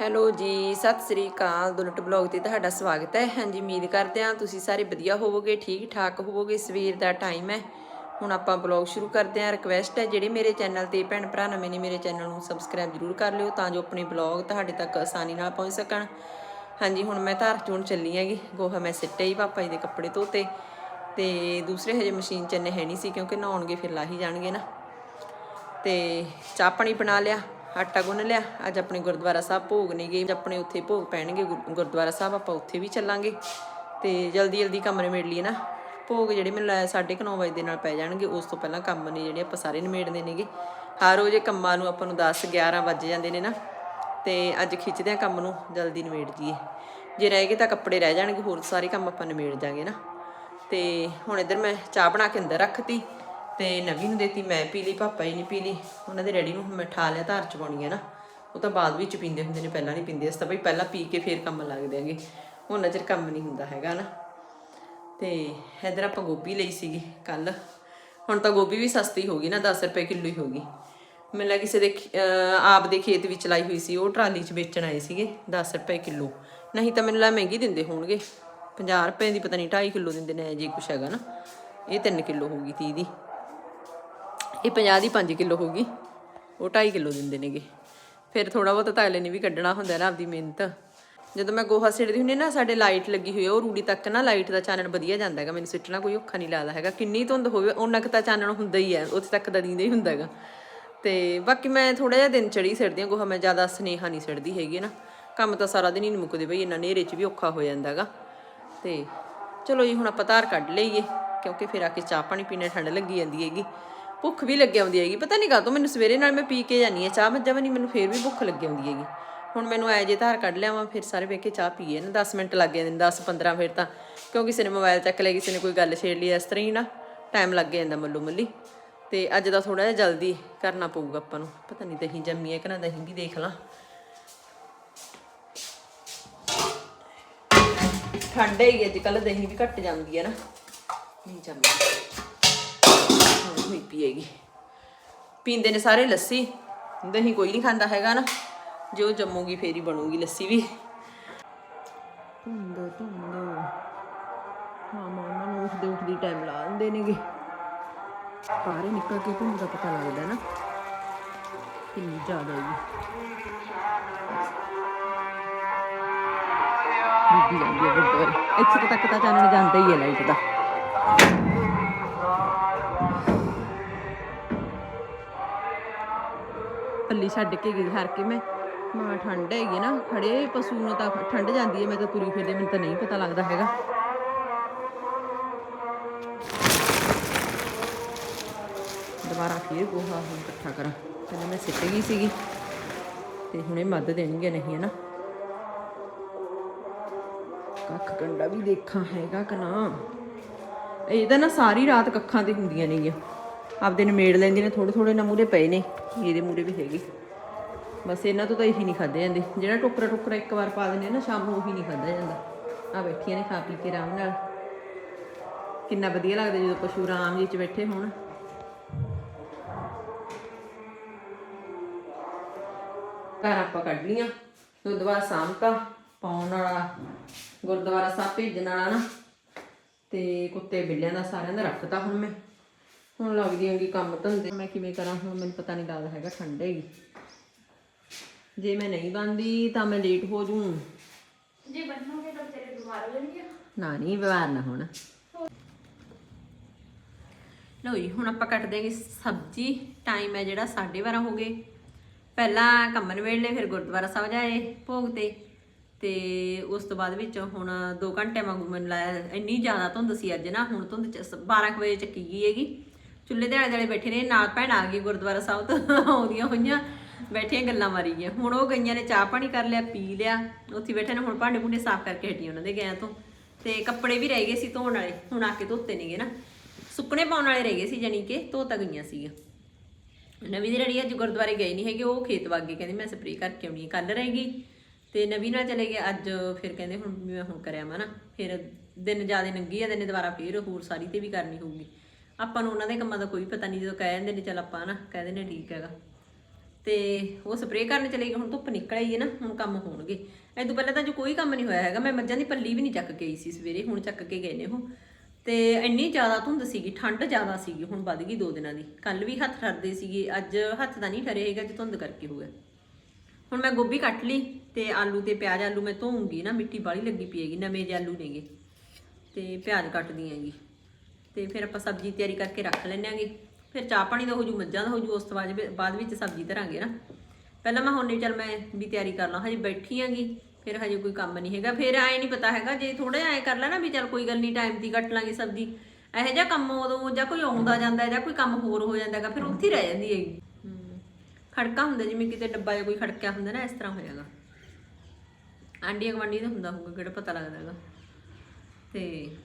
Hello ਜੀ, ਸਤਿ ਸ੍ਰੀ ਅਕਾਲ। Dulat blog ਤੇ ਤੁਹਾਡਾ ਸਵਾਗਤ ਹੈ। ਹਾਂਜੀ, ਉਮੀਦ ਕਰਦੇ ਹਾਂ ਤੁਸੀਂ ਸਾਰੇ ਵਧੀਆ ਹੋਵੋਗੇ ਠੀਕ ਠਾਕ ਹੋਵੋਗੇ। ਸਵੇਰ ਦਾ ਟਾਈਮ ਹੈ। ਹੁਣ ਆਪਾਂ ਬਲੌਗ ਸ਼ੁਰੂ ਕਰਦੇ ਹਾਂ। ਰਿਕਵੈਸਟ ਹੈ ਜਿਹੜੇ ਮੇਰੇ ਚੈਨਲ ਤੇ ਭੈਣ ਭਰਾ ਨਵੇਂ ਨੇ, ਮੇਰੇ ਚੈਨਲ ਨੂੰ ਸਬਸਕ੍ਰਾਈਬ ਜ਼ਰੂਰ ਕਰ ਲਿਓ ਤਾਂ ਜੋ ਆਪਣੇ ਬਲੌਗ ਤੁਹਾਡੇ ਤੱਕ ਆਸਾਨੀ ਨਾਲ ਪਹੁੰਚ ਸਕਣ। ਹਾਂਜੀ, ਹੁਣ ਮੈਂ ਧਾਰ ਚੋਣ ਚੱਲੀ ਹੈਗੀ। ਗੋਹਾ ਮੈਂ ਸਿੱਟੇ ਹੀ ਪਾਪਾ ਜੀ ਦੇ ਕੱਪੜੇ ਧੋਤੇ। ਤੇ ਦੂਸਰੇ ਹਜੇ ਮਸ਼ੀਨ ਚ ਇੰਨੇ ਹੈ ਨਹੀਂ ਸੀ ਕਿਉਂਕਿ ਨਹਾਉਣਗੇ ਫਿਰ ਲਾਹੀ ਜਾਣਗੇ ਨਾ। ਤੇ ਚਾਹ ਪਾਣੀ ਬਣਾ ਲਿਆ। ਆਟਾ ਗੁੰਨ ਲਿਆ। ਅੱਜ ਆਪਣੇ ਗੁਰਦੁਆਰਾ ਸਾਹਿਬ ਭੋਗ ਨਹੀਂ ਗਏ। ਆਪਣੇ ਉੱਥੇ ਭੋਗ ਪੈਣਗੇ। ਗੁਰ- ਗੁਰਦੁਆਰਾ ਸਾਹਿਬ ਆਪਾਂ ਉੱਥੇ ਵੀ ਚੱਲਾਂਗੇ। ਤੇ ਜਲਦੀ ਜਲਦੀ ਕੰਮ ਨਿਬੇੜ ਲਈਏ ਨਾ। ਭੋਗ ਜਿਹੜੇ ਮੈਨੂੰ ਲਾਇਆ 9:30 ਵਜੇ ਦੇ ਨਾਲ ਪੈ ਜਾਣਗੇ। ਉਸ ਤੋਂ ਪਹਿਲਾਂ ਕੰਮ ਨੇ ਜਿਹੜੇ ਆਪਾਂ ਸਾਰੇ ਨਿਬੇੜਦੇ ਨੇਗੇ। ਹਰ ਰੋਜ਼ ਇਹ ਕੰਮਾਂ ਨੂੰ ਆਪਾਂ ਨੂੰ 10 11 ਵੱਜ ਜਾਂਦੇ ਨੇ ਨਾ। ਤੇ ਅੱਜ ਖਿੱਚਦੇ ਆ ਕੰਮ ਨੂੰ। ਜਲਦੀ ਨਿਬੇੜ ਜੀਏ ਜੇ ਰਹਿ ਗਏ ਤਾਂ ਕੱਪੜੇ ਰਹਿ ਜਾਣਗੇ। ਹੋਰ ਸਾਰੇ ਕੰਮ ਆਪਾਂ ਨਿਬੇੜ ਜਾਾਂਗੇ ਨਾ। ਤੇ ਹੁਣ ਇੱਧਰ ਮੈਂ ਚਾਹ ਬਣਾ ਕੇ ਅੰਦਰ ਰੱਖਤੀ। ਤੇ ਨਵੀਂ ਨੂੰ ਦੇਤੀ ਮੈਂ ਪੀ ਲਈ ਪਾਪਾ ਜੀ ਨੇ ਪੀ ਲਈ ਉਹਨਾਂ ਦੇ ਡੈਡੀ ਨੂੰ ਮੈਂ ਠਾ ਲਿਆ, ਧਾਰ ਚ ਪਾਉਣੀ ਹੈ ਨਾ। ਉਹ ਤਾਂ ਬਾਅਦ ਵਿੱਚ ਪੀਂਦੇ ਹੁੰਦੇ ਨੇ, ਪਹਿਲਾਂ ਨਹੀਂ ਪੀਂਦੇ, ਅਸੀਂ ਤਾਂ ਬਈ ਪਹਿਲਾਂ ਪੀ ਕੇ ਫੇਰ ਕੰਮ ਲੱਗਦੇ ਆਂਗੇ। ਉਹਨਾਂ ਚਿਰ ਕੰਮ ਨਹੀਂ ਹੁੰਦਾ ਹੈਗਾ ਨਾ। ਤੇ ਇੱਧਰ ਆਪਾਂ ਗੋਭੀ ਲਈ ਸੀਗੀ ਕੱਲ। ਹੁਣ ਤਾਂ ਗੋਭੀ ਵੀ ਸਸਤੀ ਹੋ ਗਈ ਨਾ 10 ਰੁਪਏ ਕਿਲੋ ਹੀ ਹੋ ਗਈ। ਮੈਨੂੰ ਲੱਗਾ ਕਿਸੇ ਦੇ ਆਪ ਦੇ ਖੇਤ ਵਿੱਚ ਲਾਈ ਹੋਈ ਸੀ, ਉਹ ਟਰਾਲੀ 'ਚ ਵੇਚਣ ਆਏ ਸੀਗੇ 10 ਰੁਪਏ ਕਿਲੋ। ਨਹੀਂ ਤਾਂ ਮੈਨੂੰ ਲੱਗਾ ਮਹਿੰਗੀ ਦਿੰਦੇ ਹੋਣਗੇ। 50 ਰੁਪਏ ਦੀ ਪਤਾ ਨਹੀਂ 2.5 ਕਿਲੋ ਦਿੰਦੇ ਨੇ ਜੇ ਕੁਛ ਹੈਗਾ ਨਾ। ਇਹ 3 ਕਿਲੋ ਹੋਊਗੀ 30 ਦੀ। ਇਹ 50 ਦੀ 5 ਕਿਲੋ ਹੋਊਗੀ। ਉਹ 2.5 ਕਿਲੋ ਦਿੰਦੇ ਨੇਗੇ। ਫਿਰ ਥੋੜਾ ਬਹੁਤ ਤਾਂ ਅਗਲੇ ਨੇ ਵੀ ਕੱਢਣਾ ਹੁੰਦਾ ਨਾ ਆਪਦੀ ਮਿਹਨਤ। ਜਦੋਂ ਮੈਂ ਗੋਹਾ ਸਿੱਟਦੀ ਹੁੰਦੀ ਨਾ, ਸਾਡੇ ਲਾਈਟ ਲੱਗੀ ਹੋਈ ਹੈ ਉਹ ਰੂੜੀ ਤੱਕ ਨਾ ਲਾਈਟ ਦਾ ਚਾਨਣ ਵਧੀਆ ਜਾਂਦਾ ਹੈਗਾ। ਮੈਨੂੰ ਸਿੱਟਣਾ ਕੋਈ ਔਖਾ ਨਹੀਂ ਲੱਗਦਾ ਹੈਗਾ। ਕਿੰਨੀ ਧੁੰਦ ਹੋਵੇ ਉਹਨਾਂ ਕੁ ਤਾਂ ਚਾਨਣ ਹੁੰਦਾ ਹੀ ਹੈ ਉੱਥੇ ਤੱਕ ਤਾਂ ਦਿੰਦਾ ਹੀ ਹੁੰਦਾ ਹੈਗਾ। ਤੇ ਬਾਕੀ ਮੈਂ ਥੋੜਾ ਜਿਹਾ ਦਿਨ ਚੜੀ ਸਿੱਟਦੀ ਹਾਂ ਗੋਹਾ, ਮੈਂ ਜ਼ਿਆਦਾ ਸਨੇਹਾ ਨਹੀਂ ਸਿੱਟਦੀ ਹੈਗੀ ਨਾ। ਕੰਮ ਤਾਂ ਸਾਰਾ ਦਿਨ ਹੀ ਨਹੀਂ ਮੁੱਕਦੇ ਬਈ, ਇੰਨਾ ਨੇਰੇ 'ਚ ਵੀ ਔਖਾ ਹੋ ਜਾਂਦਾ ਹੈਗਾ। ਤੇ ਚਲੋ ਜੀ, ਹੁਣ ਆਪਾਂ ਧਾਰ ਕੱਢ ਲਈਏ, ਕਿਉਂਕਿ ਫਿਰ ਆ ਕੇ ਚਾਹ ਪਾਣੀ ਪੀਣੇ ਠੰਡ ਲੱਗੀ ਜਾਂਦੀ ਹੈਗੀ। ਭੁੱਖ ਵੀ ਲੱਗੀ ਆਉਂਦੀ ਹੈਗੀ। ਪਤਾ ਨਹੀਂ ਕਾਹਤੋਂ ਮੈਨੂੰ ਸਵੇਰੇ ਨਾਲ ਮੈਂ ਪੀ ਕੇ ਜਾਨੀ ਆ ਚਾਹ ਮੱਝਾਂ ਵੀ ਨਹੀਂ ਮੈਨੂੰ ਫੇਰ ਵੀ ਭੁੱਖ ਲੱਗੀ ਆਉਂਦੀ ਹੈਗੀ। ਹੁਣ ਮੈਨੂੰ ਐ ਜੇ ਧਾਰ ਕੱਢ ਲਿਆਵਾਂ, ਫਿਰ ਸਾਰੇ ਵੇਖ ਕੇ ਚਾਹ ਪੀਏ। ਨਾ 10 ਮਿੰਟ ਲੱਗ ਜਾਂਦੇ ਨੇ 10 15 ਫਿਰ ਤਾਂ। ਕਿਉਂਕਿ ਕਿਸੇ ਨੇ ਮੋਬਾਈਲ ਚੱਕ ਲਿਆ, ਕਿਸੇ ਨੇ ਕੋਈ ਗੱਲ ਛੇੜ ਲਈ, ਇਸ ਤਰ੍ਹਾਂ ਹੀ ਨਾ ਟਾਈਮ ਲੱਗ ਜਾਂਦਾ ਮੱਲੋ ਮੱਲੀ। ਤੇ ਅੱਜ ਦਾ ਥੋੜਾ ਜਿਹਾ ਜਲਦੀ ਕਰਨਾ ਪਊਗਾ ਆਪਾਂ ਨੂੰ। ਪਤਾ ਨਹੀਂ ਦਹੀਂ ਜੰਮੀ ਹੈ ਕਿ ਨਾ, ਦਹੀਂ ਵੀ ਦੇਖ ਲਾਂ। ਠੰਡ ਹੈਗੀ, ਅੱਜ ਕੱਲ ਦਹੀਂ ਵੀ ਘੱਟ ਜਾਂਦੀ ਹੈ ਨਾ। ਨਹੀਂ ਜੰਮੀ ਹੁਣ ਪੀਏਗੀ। ਪੀਂਦੇ ਨੇ ਸਾਰੇ ਲੱਸੀ। ਦਹੀਂ ਕੋਈ ਨਹੀਂ ਖਾਂਦਾ ਹੈਗਾ ਨਾ। ਜੇ ਉਹ ਜੰਮੂਗੀ, ਫੇਰ ਹੀ ਬਣੂਗੀ ਲੱਸੀ ਵੀ। ਧੁੰਦ ਧੁੰਦ। ਹਾਂ ਮਾਮਾ ਨੂੰ ਉੱਠਦੇ ਉੱਠਦੀ ਟਾਈਮ ਲਾ ਦਿੰਦੇ ਨੇਗੇ। ਬਾਹਰੇ ਨਿਕਲ ਕੇ ਧੁੰਦ ਦਾ ਪਤਾ ਲੱਗਦਾ ਨਾ। ਕਿੰਨੀ ਜ਼ਿਆਦਾ ਹੈਗੀ ਬੀਬੀ ਜਾਂਦੀ ਹੈ ਗੁਰਦੁਆਰੇ। ਇੱਥੇ ਤੱਕ ਤਾਂ ਚਾਨਣ ਜਾਂਦਾ ਹੀ ਹੈ ਲਾਈਟ ਦਾ। ਪੱਲੀ ਛੱਡ ਕੇ ਗਈ ਹਰ ਕੇ। ਮੈਂ ਮਾਂ ਠੰਡ ਹੈਗੀ ਨਾ, ਖੜੇ ਪਸ਼ੂ ਨੂੰ ਤਾਂ ਠੰਡ ਜਾਂਦੀ ਹੈ, ਮੈਂ ਤਾਂ ਤੁਰੀ ਫਿਰਦੇ ਮੈਨੂੰ ਤਾਂ ਨਹੀਂ ਪਤਾ ਲੱਗਦਾ ਹੈਗਾ। ਦੁਬਾਰਾ ਫੇਰ ਗੋਹਾ ਹੁਣ ਇਕੱਠਾ ਕਰਾਂ। ਪਹਿਲਾਂ ਮੈਂ ਸਿੱਟ ਗਈ ਸੀਗੀ ਤੇ ਹੁਣੇ ਮੱਦ ਦੇਣਗੇ ਨਹੀਂ, ਹੈ ਨਾ। ਕੱਖ ਕੰਡਾ ਵੀ ਦੇਖਾਂ ਹੈਗਾ ਕਿ ਨਾ। ਇਹਦਾ ਨਾ ਸਾਰੀ ਰਾਤ ਕੱਖਾਂ ਤੇ ਹੁੰਦੀਆਂ ਨੇਗੀਆਂ। ਆਪਦੇ ਨੇ ਮੇੜ ਲੈਂਦੇ ਨੇ ਥੋੜੇ ਥੋੜੇ ਨਾ ਮੂਰੇ ਪਏ ਨੇ। ਇਹਦੇ ਮੂਰੇ ਵੀ ਹੈਗੇ। ਬਸ ਇਹਨਾਂ ਤੋਂ ਤਾਂ ਇਹੀ ਨਹੀਂ ਖਾਦੇ ਜਾਂਦੇ। ਜਿਹੜਾ ਟੋਕਰਾ ਟੋਕਰਾ ਇੱਕ ਵਾਰ ਪਾ ਦਿੰਦੇ ਆ ਨਾ, ਸ਼ਾਮ ਨੂੰ ਉਹੀ ਨਹੀਂ ਖਾਦਾ ਜਾਂਦਾ। ਆ ਬੈਠੀਆਂ ਨੇ ਖਾ ਪੀ ਕੇ ਆਰਾਮ ਨਾਲ। ਕਿੰਨਾ ਵਧੀਆ ਲੱਗਦਾ ਜਦੋਂ ਪਸ਼ੂ ਆਰਾਮ ਵਿੱਚ ਬੈਠੇ ਹੋਣ। ਘਰ ਆਪਾਂ ਕੱਢ ਲੀਆਂ ਦੁੱਧ ਬਾਅਦ ਸਾਂਭਤਾ ਪਾਉਣ ਵਾਲਾ, ਗੁਰਦੁਆਰਾ ਸਾਹਿਬ ਭੇਜਣ ਵਾਲਾ ਨਾ। ਤੇ ਕੁੱਤੇ ਬਿੱਲਿਆਂ ਦਾ ਸਾਰਿਆਂ ਦਾ ਰੱਖਤਾ ਹੁਣ ਮੈਂ। ਹੁਣ ਲੱਗਦੀ ਹੈਗੀ ਕੰਮ ਧੰਦੇ। ਮੈਂ ਕਿਵੇਂ ਕਰਾਂ ਹੁਣ ਮੈਨੂੰ ਪਤਾ ਨਹੀਂ ਲੱਗਦਾ ਹੈਗਾ ਠੰਡ ਹੈਗੀ। ਜੇ ਮੈਂ ਨਹੀਂ ਬੰਦੀ ਤਾਂ ਮੈਂ ਲੇਟ ਹੋ ਜੂ। ਜੇ ਬੰਨੋਗੇ ਤਾਂ ਤੇਰੇ ਬਿਮਾਰ ਹੋ ਜਾਣਗੇ। ਨਾ ਨਹੀਂ ਬਿਮਾਰ ਨਾ ਹੋਣਾ। ਲਓ ਜੀ ਹੁਣ ਆਪਾਂ ਕੱਟ ਦੇਗੇ ਸਬਜ਼ੀ। ਟਾਈਮ ਹੈ ਜਿਹੜਾ 12:30 ਹੋ ਗਏ। ਪਹਿਲਾਂ ਕੰਮ ਲਏ ਫਿਰ ਗੁਰਦੁਆਰਾ ਸਾਹਿਬ ਜਾਏ ਭੋਗ ਤੇ। ਤੇ ਉਸ ਤੋਂ ਬਾਅਦ ਵਿੱਚ ਹੁਣ 2 ਘੰਟੇ ਵਾਂਗੂ ਮੈਨੂੰ ਲਾਇਆ ਇੰਨੀ ਜ਼ਿਆਦਾ ਧੁੰਦ ਸੀ ਅੱਜ ਨਾ ਹੁਣ ਧੁੰਦ ਚ- 12 ਕੁ ਵਜੇ ਚੱਕੀ ਗਈ ਹੈਗੀ। ਚੁੱਲ੍ਹੇ ਦੇ ਆਲੇ ਦੁਆਲੇ ਬੈਠੇ ਨੇ, ਨਾਲ ਭੈਣ ਆ ਗਈ ਗੁਰਦੁਆਰਾ ਸਾਹਿਬ ਤੋਂ, ਆਉਂਦੀਆਂ ਹੋਈਆਂ, ਬੈਠੀਆਂ ਗੱਲਾਂ ਮਾਰੀ ਗਈਆਂ। ਹੁਣ ਉਹ ਗਈਆਂ ਨੇ, ਚਾਹ ਪਾਣੀ ਕਰ ਲਿਆ, ਪੀ ਲਿਆ, ਉੱਥੇ ਬੈਠੇ ਨੇ, ਹੁਣ ਭਾਂਡੇ ਭੁੰਡੇ ਸਾਫ਼ ਕਰਕੇ ਹਟੀਆਂ ਉਹਨਾਂ ਦੇ ਗਿਆ ਤੋਂ। ਤੇ ਕੱਪੜੇ ਵੀ ਰਹਿ ਗਏ ਸੀ ਧੋਣ ਵਾਲੇ, ਹੁਣ ਆ ਕੇ ਧੋਤੇ ਨੇਗੇ ਨਾ। ਸੁੱਕਣੇ ਪਾਉਣ ਵਾਲੇ ਰਹਿ ਗਏ ਸੀ ਜਾਨੀ ਕਿ ਧੋਤਾ ਗਈਆਂ ਸੀਗੀਆਂ। ਨਵੀਂ ਦੀ ਰੜੀ ਅੱਜ ਗੁਰਦੁਆਰੇ ਗਏ ਨਹੀਂ ਹੈਗੇ, ਉਹ ਖੇਤ ਵਾਗੇ ਕਹਿੰਦੇ ਮੈਂ ਸਪਰੇਅ ਕਰਕੇ ਆਉਣੀ ਹੈ ਕੱਲ ਰਹੇਗੀ। ਤੇ ਨਵੀਂ ਨਾਲ ਚਲੇ ਗਏ, ਅੱਜ ਫਿਰ ਕਹਿੰਦੇ ਹੁਣ ਮੈਂ ਹੁਣ ਕਰਿਆ ਮੈਂ ਨਾ, ਫਿਰ ਦਿਨ ਜ਼ਿਆਦਾ ਨੰਗੀ ਆ, ਦਿਨ ਦੁਬਾਰਾ ਫਿਰ ਹੋਰ ਸਾਰੀ ਤੇ ਵੀ ਕਰਨੀ ਹੋਊਗੀ। ਆਪਾਂ ਨੂੰ ਉਹਨਾਂ ਦੇ ਕੰਮਾਂ ਦਾ ਕੋਈ ਪਤਾ ਨਹੀਂ, ਜਦੋਂ ਕਹਿ ਦਿੰਦੇ ਨੇ, ਚੱਲ ਆਪਾਂ ਨਾ ਕਹਿ ਦਿੰਦੇ ਠੀਕ ਹੈਗਾ। ਤੇ ਉਹ ਸਪਰੇਅ ਕਰਨ ਚਲੇ ਗਏ, ਹੁਣ ਧੁੱਪ ਨਿਕਲ ਆਈ ਹੈ ਨਾ, ਹੁਣ ਕੰਮ ਹੋਣਗੇ। ਇਹ ਪਹਿਲਾਂ ਤਾਂ ਜੋ ਕੋਈ ਕੰਮ ਨਹੀਂ ਹੋਇਆ ਹੈਗਾ। ਮੈਂ ਮੱਝਾਂ ਦੀ ਪੱਲੀ ਵੀ ਨਹੀਂ ਚੱਕ ਕੇ ਆਈ ਸੀ ਸਵੇਰੇ, ਹੁਣ ਚੱਕ ਕੇ ਗਏ ਨੇ ਉਹ। ਤੇ ਇੰਨੀ ਜ਼ਿਆਦਾ ਧੁੰਦ ਸੀਗੀ, ਠੰਡ ਜ਼ਿਆਦਾ ਸੀਗੀ, ਹੁਣ ਵੱਧ ਗਈ ਦੋ ਦਿਨਾਂ ਦੀ। ਕੱਲ ਵੀ ਹੱਥ ਠਰਦੇ ਸੀਗੇ, ਅੱਜ ਹੱਥ ਤਾਂ ਨਹੀਂ ਠਰੇ ਹੈਗਾ ਜੇ ਧੁੰਦ ਕਰਕੇ ਹੋ ਗਿਆ। ਹੁਣ ਮੈਂ ਗੋਭੀ ਕੱਟ ਲਈ ਤੇ ਆਲੂ ਤੇ ਪਿਆਜ਼, ਆਲੂ ਮੈਂ ਧੋਉਂਗੀ ਨਾ, ਮਿੱਟੀ ਬਾਹਲੀ ਲੱਗੀ ਪਈ ਹੈਗੀ, ਨਵੇਂ ਜੇ ਆਲੂ ਨੇਗੇ। ਤੇ ਪਿਆਜ਼ ਕੱਟਦੀ ਹੈਗੀ। ਤੇ ਫਿਰ ਆਪਾਂ ਸਬਜ਼ੀ ਤਿਆਰੀ ਕਰਕੇ ਰੱਖ ਲੈਣੇ ਆਂਗੇ। ਫਿਰ ਚਾਹ ਪਾਣੀ ਦਾ ਹੋਜੂ ਮੱਝਾਂ ਦਾ ਹੋਜੂ ਉਸ ਤੋਂ ਬਾਅਦ ਬਾਅਦ ਵਿੱਚ ਸਬਜ਼ੀ ਧਰਾਂਗੇ ਨਾ। ਪਹਿਲਾਂ ਮੈਂ ਹੁਣ ਨਹੀਂ ਚੱਲ ਮੈਂ ਵੀ ਤਿਆਰੀ ਕਰ ਲਾਂ। ਹਜੇ ਬੈਠੀ ਆਂਗੀ, ਫਿਰ ਹਜੇ ਕੋਈ ਕੰਮ ਨਹੀਂ ਹੈਗਾ। ਫਿਰ ਐ ਨਹੀਂ ਪਤਾ ਹੈਗਾ, ਜੇ ਥੋੜਾ ਐ ਕਰ ਲੈਣਾ ਵੀ ਚੱਲ ਕੋਈ ਗੱਲ ਨਹੀਂ ਟਾਈਮ ਦੀ ਕੱਟ ਲਾਂਗੇ ਸਬਜ਼ੀ। ਇਹੋ ਜਿਹਾ ਕੰਮ ਉਦੋਂ ਜਾਂ ਕੋਈ ਆਉਂਦਾ ਜਾਂਦਾ ਜਾਂ ਕੋਈ ਕੰਮ ਹੋਰ ਹੋ ਜਾਂਦਾ ਹੈਗਾ, ਫਿਰ ਉੱਥੇ ਹੀ ਰਹਿ ਜਾਂਦੀ ਹੈਗੀ। ਖੜਕਾ ਹੁੰਦਾ, ਜਿਵੇਂ ਕਿਤੇ ਡੱਬਾ ਜਾਂ ਕੋਈ ਖੜਕਿਆ ਹੁੰਦਾ ਨਾ, ਇਸ ਤਰ੍ਹਾਂ ਹੋਇਆਗਾ ਆਂਡੀ ਗਵਾਂਡੀ ਦਾ ਹੁੰਦਾ ਹੋਊਗਾ, ਕਿਹੜਾ ਪਤਾ ਲੱਗਦਾ ਹੈਗਾ। ਤੇ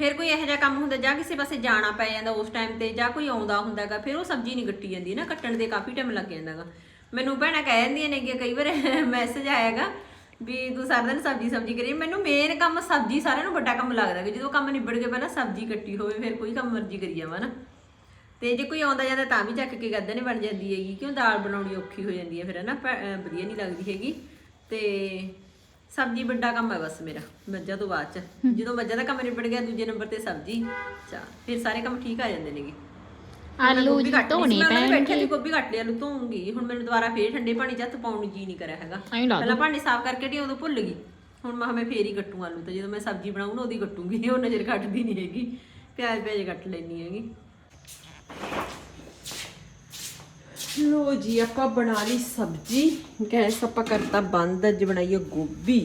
ਫਿਰ ਕੋਈ ਇਹੋ ਜਿਹਾ ਕੰਮ ਹੁੰਦਾ, ਜਾਂ ਕਿਸੇ ਪਾਸੇ ਜਾਣਾ ਪੈ ਜਾਂਦਾ ਉਸ ਟਾਈਮ ਤੇ, ਜਾਂ ਕੋਈ ਆਉਂਦਾ ਹੁੰਦਾਗਾ ਫਿਰ ਉਹ ਸਬਜ਼ੀ ਨਹੀਂ ਕੱਟੀ ਜਾਂਦੀ ਨਾ, ਕੱਟਣ ਦੇ ਕਾਫੀ ਟਾਈਮ ਲੱਗ ਜਾਂਦਾਗਾ ਮੈਨੂੰ ਭੈਣਾਂ ਕਹਿ ਦਿੰਦੀਆਂ ਨੇ ਕਿ ਕਈ ਵਾਰ ਮੈਸੇਜ ਆਏਗਾ ਵੀ ਤੂੰ ਸਾਰਾ ਦਿਨ ਸਬਜ਼ੀ ਸਬਜ਼ੀ ਕਰੀ। ਮੈਨੂੰ ਮੇਨ ਕੰਮ ਸਬਜ਼ੀ ਸਾਰਿਆਂ ਨੂੰ ਵੱਡਾ ਕੰਮ ਲੱਗਦਾ ਕਿ ਜਦੋਂ ਕੰਮ ਨਿਬੜ ਕੇ ਪਹਿਲਾਂ ਸਬਜ਼ੀ ਕੱਟੀ ਹੋਵੇ, ਫਿਰ ਕੋਈ ਕੰਮ ਮਰਜ਼ੀ ਕਰੀ ਜਾਵਾਂ ਨਾ। ਤੇ ਜੇ ਕੋਈ ਆਉਂਦਾ ਜਾਂਦਾ ਤਾਂ ਵੀ ਚੱਕ ਕੇ ਗੱਦੇ ਨਹੀਂ ਬਣ ਜਾਂਦੀ ਹੈਗੀ। ਕਿਉਂ ਦਾਲ ਬਣਾਉਣੀ ਔਖੀ ਹੋ ਜਾਂਦੀ ਹੈ ਫਿਰ, ਹਨਾ? ਭੈ- ਅਹ ਵਧੀਆ ਨਹੀਂ ਲੱਗਦੀ ਹੈਗੀ। ਤੇ ਸਬਜ਼ੀ ਵੱਡਾ ਕੰਮ ਹੈ ਬਸ ਮੇਰਾ ਮੱਝਾਂ ਤੋਂ ਬਾਅਦ ਚ। ਜਦੋਂ ਮੱਝਾਂ ਦਾ ਕੰਮ ਨਿਬੜ ਗਿਆ ਦੂਜੇ ਨੰਬਰ ਤੇ ਸਬਜ਼ੀ ਚਾ ਫਿਰ ਸਾਰੇ ਕੰਮ ਠੀਕ ਆ ਜਾਂਦੇ ਨੇਗੇ। ਆਲੂ ਸੀ, ਧੋਣੇ ਮੈਂ ਉਹਨਾਂ ਨੇ ਬੈਠੇ ਪੈਣਗੇ। ਦੀ ਗੋਭੀ ਕੱਟ ਆਲੂ ਧੋਉਂਗੀ ਹੁਣ ਮੈਨੂੰ ਦੁਬਾਰਾ ਫੇਰ ਠੰਡੇ ਪਾਣੀ ਚ ਹੱਥ ਪਾਉਣ ਨੂੰ ਜੀ ਨਹੀਂ ਕਰਿਆ ਹੈਗਾ। ਲਾ ਪਹਿਲਾਂ ਭਾਂਡੇ ਸਾਫ਼ ਕਰਕੇ ਢੀ ਉਦੋਂ ਭੁੱਲ ਗਈ। ਹੁਣ ਮੈਂ ਮੈਂ ਫੇਰ ਹੀ ਕੱਟੂ ਆਲੂ ਤੇ ਜਦੋਂ ਮੈਂ ਸਬਜ਼ੀ ਬਣਾਉਂ ਨਾ ਉਹਦੀ ਕੱਟੂਗੀ। ਉਹ ਨਜ਼ਰ ਕੱਟਦੀ ਨਹੀਂ ਹੈਗੀ। ਪਿਆਜ਼ ਪਿਆਜ਼ ਕੱਟ ਲੈਣੀ ਹੈਗੀ। ਲੋ ਜੀ, ਆਪਾਂ ਬਣਾ ਲਈ ਸਬਜ਼ੀ। ਗੈਸ ਆਪਾਂ ਕਰਤਾ ਬੰਦ, ਅੱਜ ਬਣਾਈਏ ਗੋਭੀ।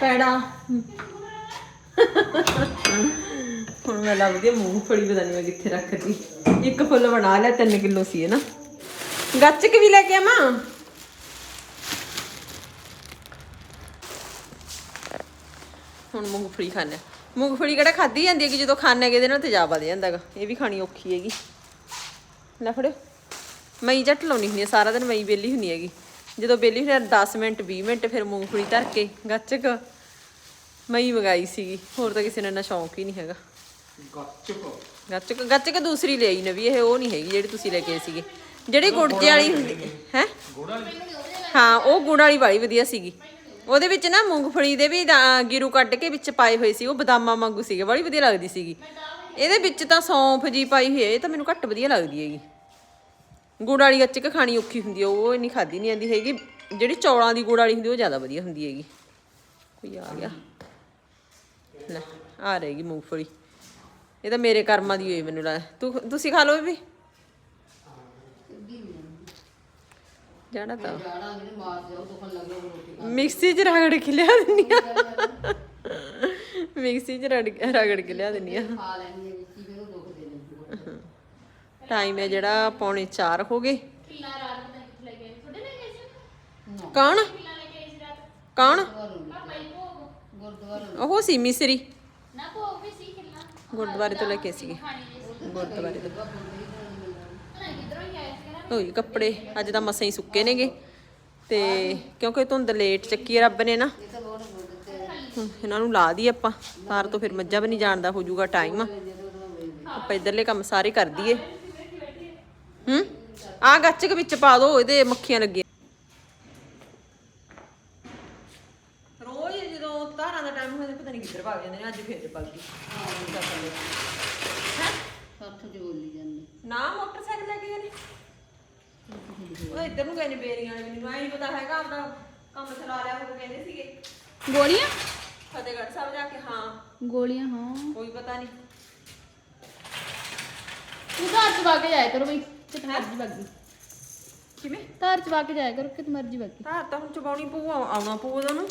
ਪੈੜਾ। ਹੁਣ ਮੈਂ ਲੱਭਦੀ ਮੂੰਗਫਲੀ ਪਤਾ ਨਹੀਂ ਮੈਂ ਕਿੱਥੇ ਰੱਖਦੀ। ਇੱਕ ਫੁੱਲ ਬਣਾ ਲਿਆ 3 ਕਿਲੋ ਸੀ ਇਹ ਨਾ ਗੱਚਕ ਵੀ ਲੈ ਕੇ ਆਵਾਂ? ਹੁਣ ਮੂੰਗਫਲੀ ਖਾਣਾ ਮੂੰਗਫਲੀ ਕਿਹੜਾ ਖਾਦੀ ਜਾਂਦੀ ਹੈ ਕਿ ਜਦੋਂ ਖਾਣੇ ਕਿਤੇ ਨਾਲ ਤੇਜ਼ਾਬ ਵਧ ਜਾਂਦਾਗਾ ਇਹ ਵੀ ਖਾਣੀ ਔਖੀ ਹੈਗੀ। ਲੈ ਫੜਿਓ। ਮਈ ਝੱਟ ਲਾਉਣੀ ਹੁੰਦੀ ਹੈ ਸਾਰਾ ਦਿਨ ਮਈ ਬੇਲੀ ਹੁੰਦੀ ਹੈਗੀ। ਜਦੋਂ ਬੇਲੀ ਫਿਰ 10 ਮਿੰਟ 20 ਮਿੰਟ ਫਿਰ ਮੂੰਗਫਲੀ ਧਰ ਕੇ ਗੱਚਕ ਮਈ ਵਗਾਈ ਸੀਗੀ। ਹੋਰ ਤਾਂ ਕਿਸੇ ਨੇ ਨਾ ਸ਼ੌਂਕ ਹੀ ਨਹੀਂ ਹੈਗਾ। ਗੱਚਕ? ਗੱਚਕ ਦੂਸਰੀ ਲਈ ਨਵੀਂ ਇਹ ਉਹ ਨਹੀਂ ਹੈਗੀ ਜਿਹੜੀ ਤੁਸੀਂ ਲੈ ਕੇ ਆਏ ਸੀਗੇ। ਜਿਹੜੀ ਗੁੜਜੇ ਵਾਲੀ ਹੁੰਦੀ ਹੈ? ਹਾਂ ਉਹ ਗੁੜ ਵਾਲੀ ਵਾਲੀ ਵਧੀਆ ਸੀਗੀ। ਉਹਦੇ ਵਿੱਚ ਨਾ ਮੂੰਗਫਲੀ ਦੇ ਵੀ ਦਾ- ਗਿਰੂ ਕੱਢ ਕੇ ਵਿੱਚ ਪਾਏ ਹੋਏ ਸੀ, ਉਹ ਬਦਾਮਾਂ ਵਾਂਗੂ ਸੀਗੇ, ਬੜੀ ਵਧੀਆ ਲੱਗਦੀ ਸੀਗੀ। ਇਹਦੇ ਵਿੱਚ ਤਾਂ ਸੌਂਫ ਜੀ ਪਾਈ ਹੋਈ ਹੈ, ਇਹ ਤਾਂ ਮੈਨੂੰ ਘੱਟ ਵਧੀਆ ਲੱਗਦੀ ਹੈਗੀ। ਗੁੜ ਵਾਲੀ ਗੱਚਕ ਖਾਣੀ ਔਖੀ ਹੁੰਦੀ ਹੈ ਉਹ ਇੰਨੀ ਖਾਦੀ ਨਹੀਂ ਆਂਦੀ ਹੈਗੀ। ਜਿਹੜੀ ਚੌਲਾਂ ਦੀ ਗੁੜ ਵਾਲੀ ਹੁੰਦੀ, ਉਹ ਜ਼ਿਆਦਾ ਵਧੀਆ ਹੁੰਦੀ ਹੈਗੀ। ਕੋਈ ਆ ਗਿਆ। ਲੈ, ਆ ਰਹੇਗੀ ਮੂੰਗਫਲੀ। ਇਹ ਤਾਂ ਮੇਰੇ ਕਰਮਾਂ ਦੀ ਹੋਈ ਮੈਨੂੰ ਲੱਗਦਾ। ਤੂੰ ਤੁਸੀਂ ਖਾ ਲਓ ਵੀ। ਜਾਣਾ ਤਾਂ। ਮਿਕਸੀ 'ਚ ਰਗੜ ਕੇ ਲਿਆ ਦਿੰਨੀ ਆ ਮਿਕਸੀ 'ਚ ਰਗੜ ਕੇ ਲਿਆ ਦਿੰਨੀ ਆ ਟਾਈਮ ਹੈ ਜਿਹੜਾ ਪੌਣੇ 4 ਹੋ ਗਏ। ਕਿੱਲਾ ਰਾਤ ਨੂੰ ਕਿੱਥੇ ਲੈ ਗਏ ਤੁਹਾਡੇ ਲੈ ਗਏ ਸੀ? ਕੌਣ? ਕਿੱਲਾ ਲੈ ਕੇ ਆਈ ਸੀ ਰਾਤ। ਕੌਣ? ਪਾਪਾ ਹੀ ਭੋਗ। ਉਹ ਸੀ ਮਿਸਰੀ। ਨਾ ਭੋਗ ਵੀ ਸੀ ਕਿੱਲਾ ਗੁਰਦੁਆਰੇ ਤੋਂ ਲੈ ਕੇ ਸੀਗੇ। ਗੁਰਦੁਆਰੇ ਤੋਂ ਨਾ ਕਿਧਰੋਂ ਹੀ ਆਇਆ ਸੀ ਨਾ ਹੋਈ ਕੱਪੜੇ ਅੱਜ ਤਾਂ ਮਸਾਂ ਹੀ ਸੁੱਕੇ ਨੇਗੇ। ਤੇ ਕਿਉਂਕਿ ਧੁੰਦ ਲੇਟ ਚੱਕੀ ਰੱਬ ਨੇ ਨਾ। ਇਹਨਾਂ ਨੂੰ ਲਾ ਦੀ ਆਪਾਂ। ਤਾਰ ਤੋਂ ਫਿਰ ਮੱਝਾਂ ਵੀ ਨਹੀਂ ਜਾਣਦਾ ਹੋ ਜਾਊਗਾ ਟਾਈਮ ਆਪਾਂ ਇਧਰਲੇ ਕੰਮ ਸਾਰੇ ਕਰ ਦਈਏ। ਹੂੰ ਆ ਗੱਚਕ ਵਿੱਚ ਪਾ ਦੋ ਇਹਦੇ ਮੱਖੀਆਂ ਲੱਗੀਆਂ। ਰੋਜ਼ ਜਦੋਂ ਤਾਰਾਂ ਦਾ ਟਾਈਮ ਹੋਇਆ ਪਤਾ ਨਹੀਂ ਕਿੱਧਰ ਭੱਜ ਜਾਂਦੇ ਨੇ ਅੱਜ ਫੇਰ ਭੱਜ ਗਈ ਸੱਥ ਚ ਬੋਲੀ ਜਾਂਦੇ। ਨਾ ਮੋਟਰਸਾਈਕਲ ਲੈ ਕੇ ਗਏ ਉਹ ਇੱਧਰ ਨੂੰ ਗਏ ਨੇ ਬੇਰੀਆਂ ਵਾਲੇ ਮੈਨੂੰ ਐ ਨਹੀਂ ਪਤਾ ਹੈਗਾ ਆਪਦਾ ਕੰਮ ਚਲਾ ਲਿਆ ਉਹ ਕਹਿੰਦੇ ਸੀਗੇ। ਗੋਲੀਆਂ? ਫਤਿਹਗੜ੍ਹ ਸਾਹਿਬ ਜਾ ਕੇ ਹਾਂ। ਗੋਲੀਆਂ ਹਾਂ। ਕੋਈ ਪਤਾ ਨਹੀਂ ਤੂੰ ਘਰ ਚ ਵਾ ਕੇ ਜਾਇਆ ਕਰੋ ਬਈ ਕਿਤੇ ਮਰਜ਼ੀ ਬਾਗੀ ਕਿਵੇਂ? ਘਰ ਚ ਵਾ ਕੇ ਜਾਇਆ ਕਰੋ ਕਿਤੇ ਮਰਜ਼ੀ ਬਾਗੀ ਤਾਂ ਤਾਂ ਹੁਣ ਚਬਾਉਣੀ ਪਊ ਆਉ- ਆਉਣਾ ਪਊ ਉਹਨਾਂ ਨੂੰ।